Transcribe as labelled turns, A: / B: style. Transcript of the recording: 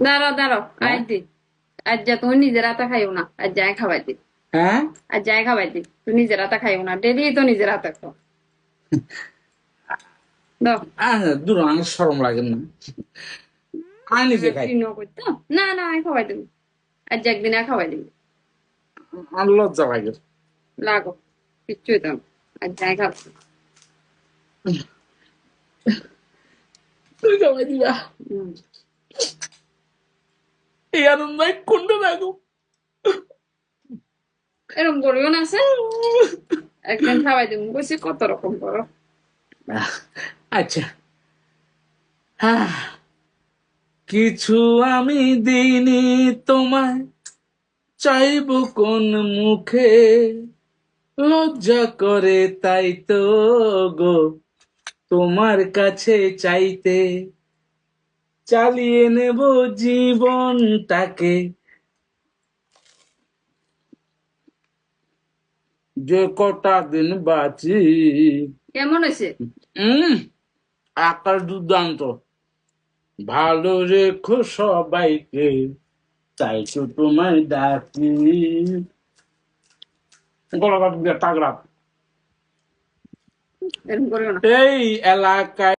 A: দাঁড়াও দাঁড়াও।
B: হ্যাঁ?
A: আজ দি। আজ যা তুমি নিজের হাতে খাইও না। আজ যাই খাবাই দি।
B: হ্যাঁ?
A: আজ যাই খাবাই দি। তুমি নিজের হাতে খাইও না। ডেলি তো নিজের হাতে খাও।
B: দূর আমার সরম লাগে না। আমি নিজে খাই।
A: না না আমি খাওয়াই দেবো। আজ একদিন আর খাওয়াই দিবি।
B: আমার লজ্জা লাগে।
A: লাগো। কিচ্ছুই তো আজ যাই খাব
B: তুই খাওয়াই দিবা। এই আনন্দ কোনটা রাখো
A: এরকম করিও না সে একদিন খাওয়াই দেবো। বলছি কত রকম করো?
B: আচ্ছা। হ্যাঁ কিছু আমি দিইনি তোমায়। চাইব কোন মুখে? লজ্জা করে তাই তো গো। তোমার কাছে চাইতে চালিয়ে নেব জীবনটাকে। যে কটা দিন বাঁচি।
A: কেমন হয়েছে?
B: উম আকার দুর্দান্ত। ভালো রেখো সবাইকে তাই তো তোমায় ডাকি। গলা তাগড়া এই এলাকায়